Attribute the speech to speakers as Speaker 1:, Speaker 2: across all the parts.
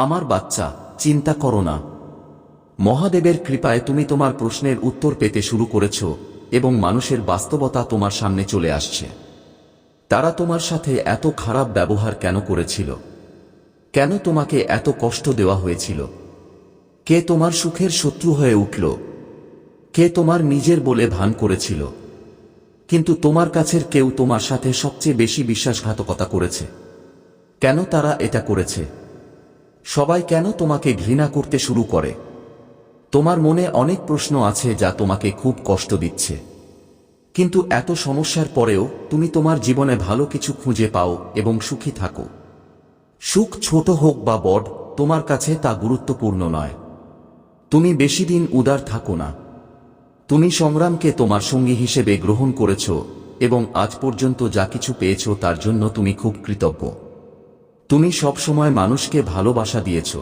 Speaker 1: আমার বাচ্চা, চিন্তা করো না। মহাদেবের কৃপায় তুমি তোমার প্রশ্নের উত্তর পেতে শুরু করেছ এবং মানুষের বাস্তবতা তোমার সামনে চলে আসছে। তারা তোমার সাথে এত খারাপ ব্যবহার কেন করেছিল? কেন তোমাকে এত কষ্ট দেওয়া হয়েছিল? কে তোমার সুখের শত্রু হয়ে উঠল? কে তোমার নিজের বলে ভান করেছিল? কিন্তু তোমার কাছের কেউ তোমার সাথে সবচেয়ে বেশি বিশ্বাসঘাতকতা করেছে। কেন তারা এটা করেছে? সবাই কেন তোমাকে ঘৃণা করতে শুরু করে? তোমার মনে অনেক প্রশ্ন আছে যা তোমাকে খুব কষ্ট দিচ্ছে। কিন্তু এত সমস্যার পরেও তুমি তোমার জীবনে ভালো কিছু খুঁজে পাও এবং সুখী থাকো। সুখ ছোট হোক বা বড়, তোমার কাছে তা গুরুত্বপূর্ণ নয়। তুমি বেশি দিন উদার থাকো না। তুমি সংগ্রামকে তোমার সঙ্গী হিসেবে গ্রহণ করেছ এবং আজ পর্যন্ত যা কিছু পেয়েছ তার জন্য তুমি খুব কৃতজ্ঞ। তুমি সবসময় মানুষকে ভালোবাসা দিয়েছ।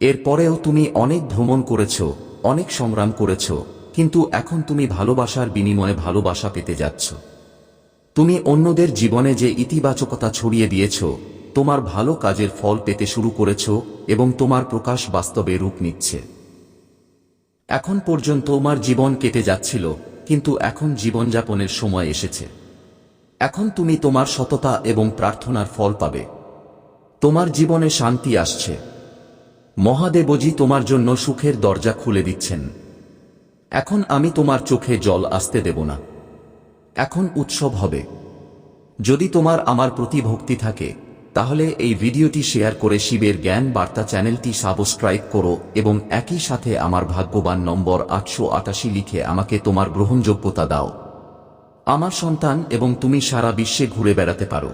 Speaker 1: এরপরেও তুমি অনেক ভ্রমণ করেছ, অনেক সংগ্রাম করেছ, কিন্তু এখন তুমি ভালোবাসার বিনিময়ে ভালোবাসা পেতে যাচ্ছ। তুমি অন্যদের জীবনে যে ইতিবাচকতা ছড়িয়ে দিয়েছ, তোমার ভালো কাজের ফল পেতে শুরু করেছ এবং তোমার প্রকাশ বাস্তবে রূপ নিচ্ছে। এখন পর্যন্ত তোমার জীবন কেটে যাচ্ছিল, কিন্তু এখন জীবনযাপনের সময় এসেছে। এখন তুমি তোমার সততা এবং প্রার্থনার ফল পাবে। তোমার জীবনে শান্তি আসছে। মহাদেবজি তোমার জন্য সুখের দরজা খুলে দিচ্ছেন। এখন আমি তোমার চোখে জল আসতে দেব না। এখন উৎসব হবে। যদি তোমার আমার প্রতি ভক্তি থাকে, তাহলে এই ভিডিওটি শেয়ার করে শিবের জ্ঞান বার্তা চ্যানেলটি সাবস্ক্রাইব করো এবং একই সাথে আমার ভাগ্যবান নম্বর আটশো আটাশি লিখে আমাকে তোমার গ্রহণযোগ্যতা দাও। আমার সন্তান এবং তুমি সারা বিশ্বে ঘুরে বেড়াতে পারো।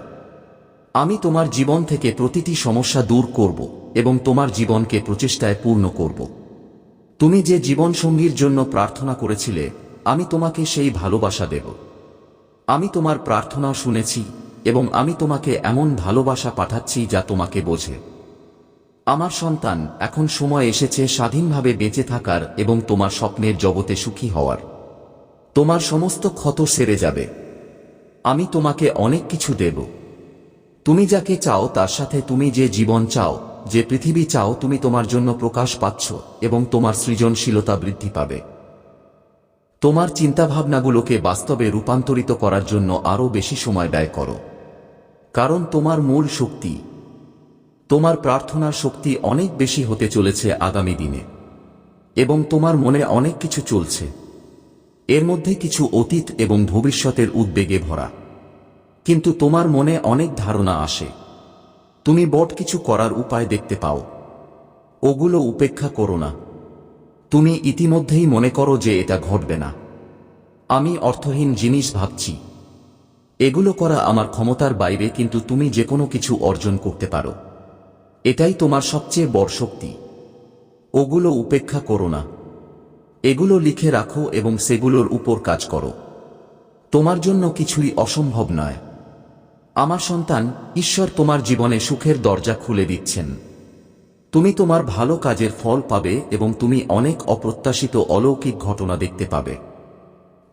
Speaker 1: আমি তোমার জীবন থেকে প্রতিটি সমস্যা দূর করব এবং তোমার জীবনকে প্রচেষ্টায় পূর্ণ করব। তুমি যে জীবনসঙ্গীর জন্য প্রার্থনা করেছিলে, আমি তোমাকে সেই ভালোবাসা দেব। আমি তোমার প্রার্থনা শুনেছি এবং আমি তোমাকে এমন ভালোবাসা পাঠাচ্ছি যা তোমাকে বোঝে। আমার সন্তান, এখন সময় এসেছে স্বাধীনভাবে বেঁচে থাকার এবং তোমার স্বপ্নের জগতে সুখী হওয়ার। তোমার সমস্ত ক্ষত সেরে যাবে। আমি তোমাকে অনেক কিছু দেব। তুমি যাকে চাও তার সাথে তুমি যে জীবন চাও, যে পৃথিবী চাও তুমি তোমার জন্য প্রকাশ পাচ্ছ এবং তোমার সৃজনশীলতা বৃদ্ধি পাবে। তোমার চিন্তাভাবনাগুলোকে বাস্তবে রূপান্তরিত করার জন্য আরও বেশি সময় ব্যয় করো। কারণ তোমার মূল শক্তি, তোমার প্রার্থনার শক্তি অনেক বেশি হতে চলেছে আগামী দিনে। এবং তোমার মনে অনেক কিছু চলছে। এর মধ্যে কিছু অতীত এবং ভবিষ্যতের উদ্বেগে ভরা। কিন্তু তোমার মনে অনেক ধারণা আসে। তুমি বট কিছু করার উপায় দেখতে পাও। ওগুলো উপেক্ষা করো না। তুমি ইতিমধ্যেই মনে করো যে এটা ঘটবে না। আমি অর্থহীন জিনিস ভাবছি। এগুলো করা আমার ক্ষমতার বাইরে কিন্তু তুমি যে কোনো কিছু অর্জন করতে পারো। এটাই তোমার সবচেয়ে বড় শক্তি। ওগুলো উপেক্ষা করো না। এগুলো লিখে রাখো এবং সেগুলোর উপর কাজ করো। তোমার জন্য কিছুই অসম্ভব নয়। আমার সন্তান, ঈশ্বর তোমার জীবনে সুখের দরজা খুলে দিচ্ছেন। তুমি তোমার ভালো কাজের ফল পাবে এবং তুমি অনেক অপ্রত্যাশিত অলৌকিক ঘটনা দেখতে পাবে।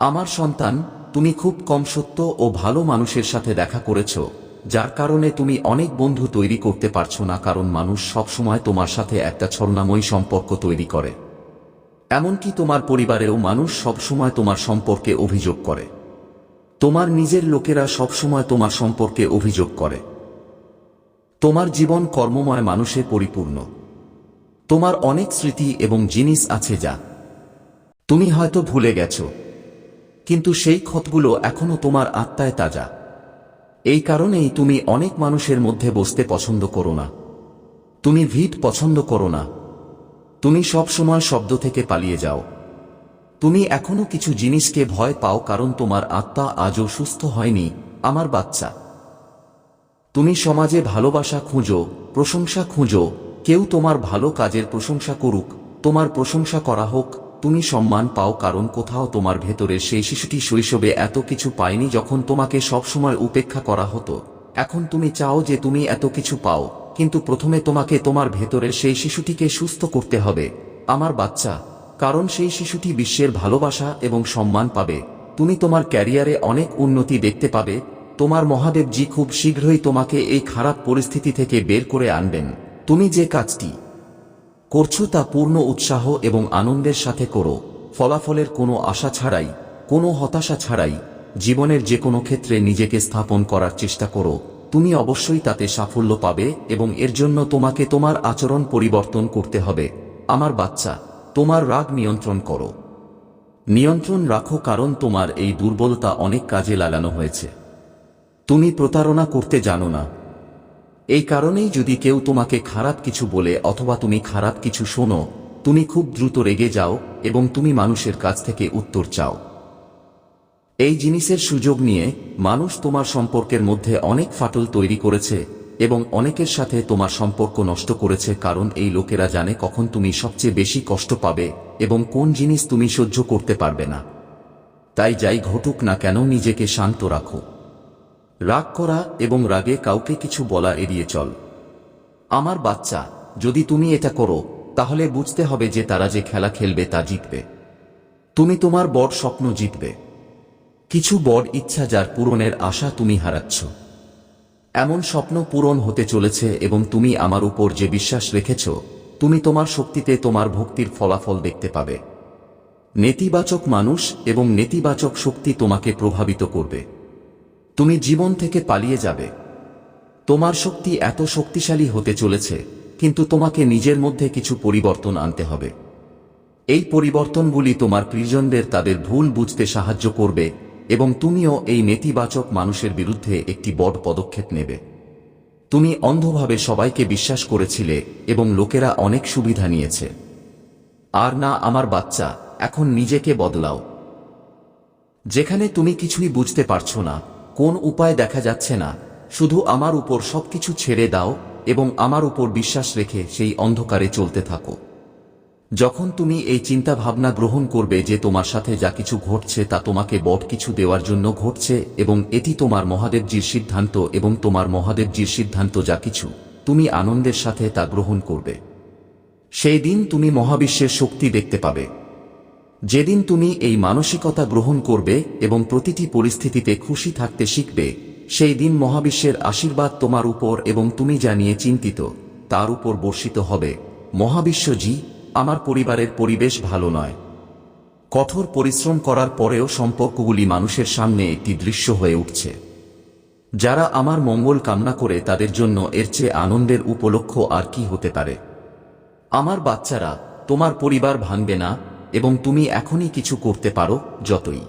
Speaker 1: আমার সন্তান, তুমি খুব কম সত্য ও ভালো মানুষের সাথে দেখা করেছ, যার কারণে তুমি অনেক বন্ধু তৈরি করতে পারছ না, কারণ মানুষ সবসময় তোমার সাথে একটা ছলনাময়ী সম্পর্ক তৈরি করে। এমনকি তোমার পরিবারেও মানুষ সবসময় তোমার সম্পর্কে অভিযোগ করে। তোমার নিজের লোকেরা সবসময় তোমার সম্পর্কে অভিযোগ করে। তোমার জীবন কর্মময় মানুষে পরিপূর্ণ। তোমার অনেক স্মৃতি এবং জিনিস আছে যা তুমি হয়তো ভুলে গেছ। কিন্তু সেই ক্ষতগুলো এখনও তোমার আত্মায় তাজা। এই কারণেই তুমি অনেক মানুষের মধ্যে বসতে পছন্দ করো না। তুমি ভিট পছন্দ করো না। তুমি সবসময় শব্দ থেকে পালিয়ে যাও। তুমি এখনও কিছু জিনিসকে ভয় পাও কারণ তোমার আত্মা আজও সুস্থ হয়নি, আমার বাচ্চা। তুমি সমাজে ভালোবাসা খুঁজো, প্রশংসা খুঁজো, কেউ তোমার ভালো কাজের প্রশংসা করুক, তোমার প্রশংসা করা হোক, তুমি সম্মান পাও কারণ কোথাও তোমার ভেতরে সেই শিশুটি শৈশবে এত কিছু পায়নি যখন তোমাকে সবসময় উপেক্ষা করা হতো। এখন তুমি চাও যে তুমি এত কিছু পাও, কিন্তু প্রথমে তোমাকে তোমার ভেতরের সেই শিশুটিকে সুস্থ করতে হবে। আমার বাচ্চা কারণ সেই শিশুটি বিশ্বের ভালোবাসা এবং সম্মান পাবে। তুমি তোমার ক্যারিয়ারে অনেক উন্নতি দেখতে পাবে। তোমার মহাদেবজি খুব শীঘ্রই তোমাকে এই খারাপ পরিস্থিতি থেকে বের করে আনবেন। তুমি যে কাজটি করছ তা পূর্ণ উৎসাহ এবং আনন্দের সাথে করো। ফলাফলের কোনো আশা ছাড়াই, কোনো হতাশা ছাড়াই, জীবনের যে কোনো ক্ষেত্রে নিজেকে স্থাপন করার চেষ্টা করো। তুমি অবশ্যই তাতে সাফল্য পাবে এবং এর জন্য তোমাকে তোমার আচরণ পরিবর্তন করতে হবে। আমার বাচ্চা তোমার রাগ নিয়ন্ত্রণ করো। নিয়ন্ত্রণ রাখো কারণ তোমার এই দুর্বলতা অনেক কাজে লাগানো হয়েছে। তুমি প্রতারণা করতে জানো না। এই কারণেই যদি কেউ তোমাকে খারাপ কিছু বলে অথবা তুমি খারাপ কিছু শোনো, তুমি খুব দ্রুত রেগে যাও এবং তুমি মানুষের কাছ থেকে উত্তর চাও। এই জিনিসের সুযোগ নিয়ে মানুষ তোমার সম্পর্কের মধ্যে অনেক ফাটল তৈরি করেছে এবং অনেকের সাথে তোমার সম্পর্ক নষ্ট করেছে কারণ এই লোকেরা জানে কখন তুমি সবচেয়ে বেশি কষ্ট পাবে এবং কোন জিনিস তুমি সহ্য করতে পারবে না। তাই যাই ঘটুক না কেন নিজেকে শান্ত রাখো। রাগ করা এবং রাগে কাউকে কিছু বলা এড়িয়ে চল। আমার বাচ্চা, যদি তুমি এটা করো, তাহলে বুঝতে হবে যে তারা যে খেলা খেলবে তা জিতবে। তুমি তোমার বড় স্বপ্ন জিতবে। কিছু বড় ইচ্ছা যার পূরণের আশা তুমি হারাচ্ছ। এমন স্বপ্ন পূরণ হতে চলেছে এবং তুমি আমার উপর যে বিশ্বাস রেখেছ, তুমি তোমার শক্তিতে তোমার ভক্তির ফলাফল দেখতে পাবে। নেতিবাচক মানুষ এবং নেতিবাচক শক্তি তোমাকে প্রভাবিত করবে। তুমি জীবন থেকে পালিয়ে যাবে। তোমার শক্তি এত শক্তিশালী হতে চলেছে, কিন্তু তোমাকে নিজের মধ্যে কিছু পরিবর্তন আনতে হবে। এই পরিবর্তনগুলি তোমার প্রিয়জনদের তাদের ভুল বুঝতে সাহায্য করবে এবং তুমিও এই নেতিবাচক মানুষের বিরুদ্ধে একটি বড় পদক্ষেপ নেবে। তুমি অন্ধভাবে সবাইকে বিশ্বাস করেছিলে এবং লোকেরা অনেক সুবিধা নিয়েছে। আর না, আমার বাচ্চা, এখন নিজেকে বদলাও। যেখানে তুমি কিছুই বুঝতে পারছ না, কোন উপায় দেখা যাচ্ছে না, শুধু আমার উপর সবকিছু ছেড়ে দাও এবং আমার উপর বিশ্বাস রেখে সেই অন্ধকারে চলতে থাকো। যখন তুমি এই চিন্তা ভাবনা গ্রহণ করবে যে তোমার সাথে যা কিছু ঘটছে তা তোমাকে বট কিছু দেওয়ার জন্য ঘটছে এবং এটি তোমার মহাদেবজির সিদ্ধান্ত এবং তোমার মহাদেবজির সিদ্ধান্ত যা কিছু তুমি আনন্দের সাথে তা গ্রহণ করবে। সেই দিন তুমি মহাবিশ্বের শক্তি দেখতে পাবে। যেদিন তুমি এই মানসিকতা গ্রহণ করবে এবং প্রতিটি পরিস্থিতিতে খুশি থাকতে শিখবে, সেই দিন মহাবিশ্বের আশীর্বাদ তোমার উপর এবং তুমি যা নিয়ে চিন্তিত, তার উপর বর্ষিত হবে। মহাবিশ্বজি আমার পরিবারের পরিবেশ ভালো নয়। কঠোর পরিশ্রম করার পরেও সম্পর্কগুলি মানুষের সামনে একটি দৃশ্য হয়ে উঠছে। যারা আমার মঙ্গল কামনা করে তাদের জন্য এর চেয়ে আনন্দের উপলক্ষ আর কি হতে পারে? আমার বাচ্চারা, তোমার পরিবার ভাঙবে না এবং তুমি এখনই কিছু করতে পারো, যতই।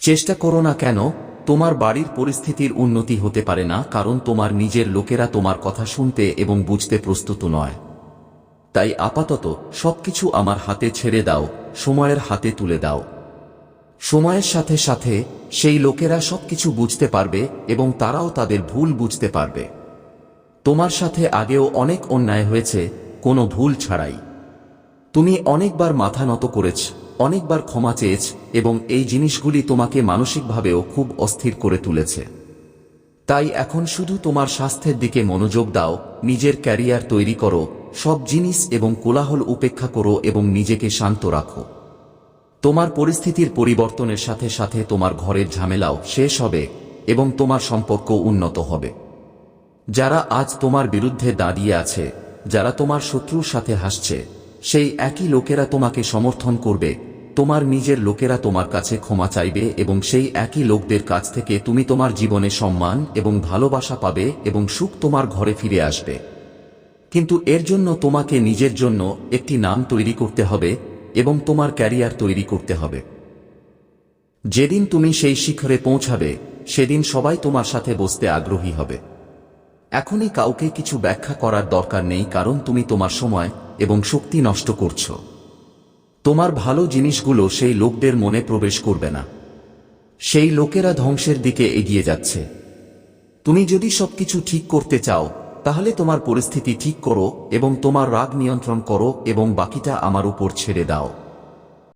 Speaker 1: চেষ্টা করো না কেন, তোমার বাড়ির পরিস্থিতির উন্নতি হতে পারে না, কারণ তোমার নিজের লোকেরা তোমার কথা শুনতে এবং বুঝতে প্রস্তুত নয়। তাই আপাতত সবকিছু আমার হাতে ছেড়ে দাও, সময়ের হাতে তুলে দাও। সময়ের সাথে সাথে সেই লোকেরা সবকিছু বুঝতে পারবে এবং তারাও তাদের ভুল বুঝতে পারবে। তোমার সাথে আগেও অনেক অন্যায় হয়েছে, কোনো ভুল ছাড়াই। তুমি অনেকবার মাথা নত করেছ, অনেকবার ক্ষমা চেয়েছ এবং এই জিনিসগুলি তোমাকে মানসিকভাবেও খুব অস্থির করে তুলেছে। তাই এখন শুধু তোমার স্বাস্থ্যের দিকে মনোযোগ দাও, নিজের ক্যারিয়ার তৈরি করো সব জিনিস এবং কোলাহল উপেক্ষা করো এবং নিজেকে শান্ত রাখো। তোমার পরিস্থিতির পরিবর্তনের সাথে সাথে তোমার ঘরের ঝামেলাও শেষ হবে এবং তোমার সম্পর্ক উন্নত হবে। যারা আজ তোমার বিরুদ্ধে দাঁড়িয়ে আছে, যারা তোমার শত্রুর সাথে হাসছে, সেই একই লোকেরা তোমাকে সমর্থন করবে, তোমার নিজের লোকেরা তোমার কাছে ক্ষমা চাইবে এবং সেই একই লোকদের কাছ থেকে তুমি তোমার জীবনে সম্মান এবং ভালোবাসা পাবে এবং সুখ তোমার ঘরে ফিরে আসবে। কিন্তু এর জন্য তোমাকে নিজের জন্য একটি নাম তৈরি করতে হবে এবং তোমার ক্যারিয়ার তৈরি করতে হবে। যেদিন তুমি সেই শিখরে পৌঁছাবে, সেদিন সবাই তোমার সাথে বসতে আগ্রহী হবে। এখনই কাউকে কিছু ব্যাখ্যা করার দরকার নেই কারণ তুমি তোমার সময় এবং শক্তি নষ্ট করছ। তোমার ভালো জিনিসগুলো সেই লোকদের মনে প্রবেশ করবে না। সেই লোকেরা ধ্বংসের দিকে এগিয়ে যাচ্ছে। তুমি যদি সবকিছু ঠিক করতে চাও তাহলে তোমার পরিস্থিতি ঠিক করো এবং তোমার রাগ নিয়ন্ত্রণ করো এবং বাকিটা আমার উপর ছেড়ে দাও।